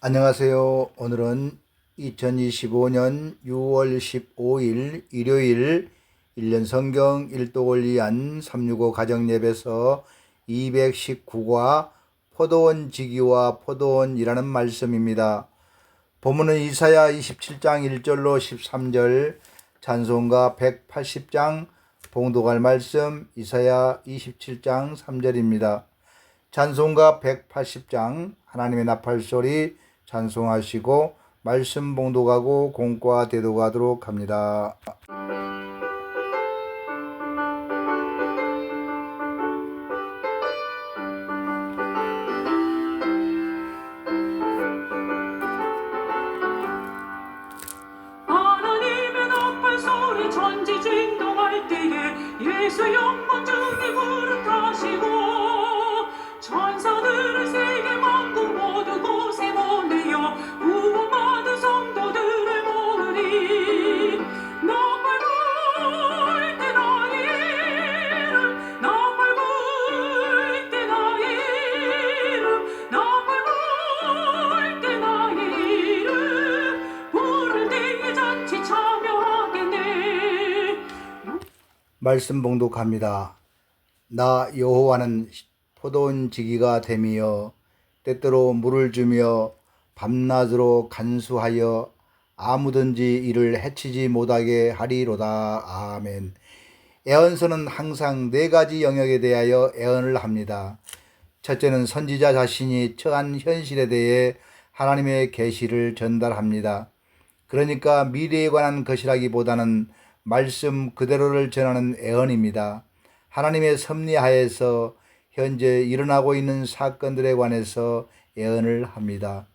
안녕하세요. 오늘은 2025년 6월 15일 일요일 1년 성경 일독을 위한 365 가정예배서 219과 포도원 지기와 포도원이라는 말씀입니다. 본문은 이사야 27장 1절로 13절 찬송가 180장 봉독할 말씀 이사야 27장 3절입니다. 찬송가 180장 하나님의 나팔 소리 찬송하시고 말씀 봉독하고 공과 대도하도록 합니다. 하나님의 나팔 소리 전지 진동할 때에 예수 영광 말씀 봉독합니다. 나 여호와는 포도원 지기가 되며 때때로 물을 주며 밤낮으로 간수하여 아무든지 이를 해치지 못하게 하리로다. 아멘. 애언서는 항상 네 가지 영역에 대하여 애언을 합니다. 첫째는 선지자 자신이 처한 현실에 대해 하나님의 계시를 전달합니다. 그러니까 미래에 관한 것이라기보다는 말씀 그대로를 전하는 애언입니다. 하나님의 섭리하에서 현재 일어나고 있는 사건들에 관해서 예언을 합니다.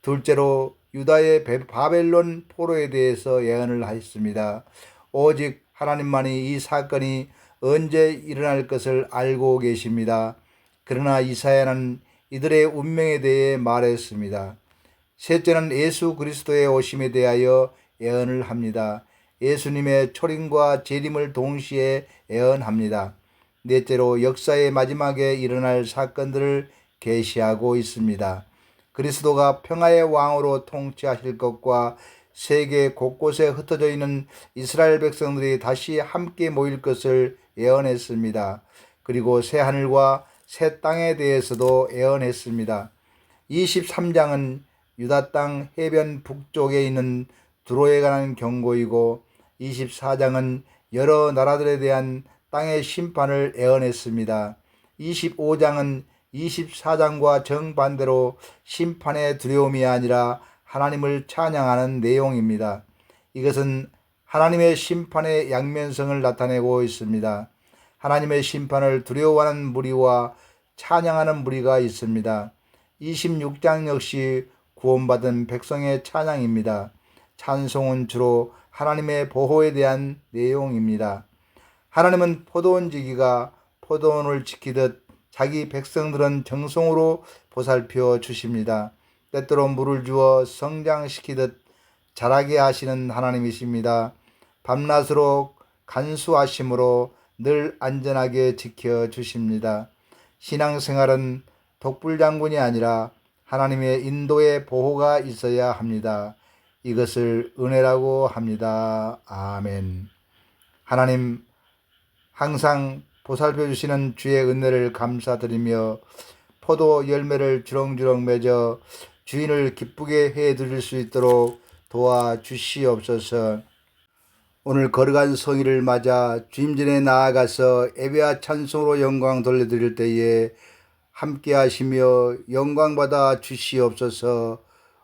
둘째로 유다의 베- 바벨론 포로에 대해서 예언을 하였습니다. 오직 하나님만이 이 사건이 언제 일어날 것을 알고 계십니다. 그러나 이사야는 이들의 운명에 대해 말했습니다. 셋째는 예수 그리스도의 오심에 대하여 예언을 합니다. 예수님의 초림과 재림을 동시에 예언합니다. 넷째로 역사의 마지막에 일어날 사건들을 계시하고 있습니다. 그리스도가 평화의 왕으로 통치하실 것과 세계 곳곳에 흩어져 있는 이스라엘 백성들이 다시 함께 모일 것을 예언했습니다. 그리고 새 하늘과 새 땅에 대해서도 예언했습니다. 23장은 유다 땅 해변 북쪽에 있는 두로에 관한 경고이고 24장은 여러 나라들에 대한 땅의 심판을 예언했습니다. 25장은 24장과 정반대로 심판의 두려움이 아니라 하나님을 찬양하는 내용입니다. 이것은 하나님의 심판의 양면성을 나타내고 있습니다. 하나님의 심판을 두려워하는 무리와 찬양하는 무리가 있습니다. 26장 역시 구원받은 백성의 찬양입니다. 찬송은 주로 하나님의 보호에 대한 내용입니다. 하나님은 포도원 지기가 포도원을 지키듯 자기 백성들은 정성으로 보살펴 주십니다. 때때로 물을 주어 성장시키듯 자라게 하시는 하나님이십니다. 밤낮으로 간수하심으로 늘 안전하게 지켜 주십니다. 신앙생활은 독불장군이 아니라 하나님의 인도의 보호가 있어야 합니다. 이것을 은혜라고 합니다. 아멘. 하나님, 항상 보살펴 주시는 주의 은혜를 감사드리며 포도 열매를 주렁주렁 맺어 주인을 기쁘게 해 드릴 수 있도록 도와 주시옵소서. 오늘 거룩한 성의를 맞아 주임전에 나아가서 예배와 찬송으로 영광 돌려드릴 때에 함께 하시며 영광 받아 주시옵소서.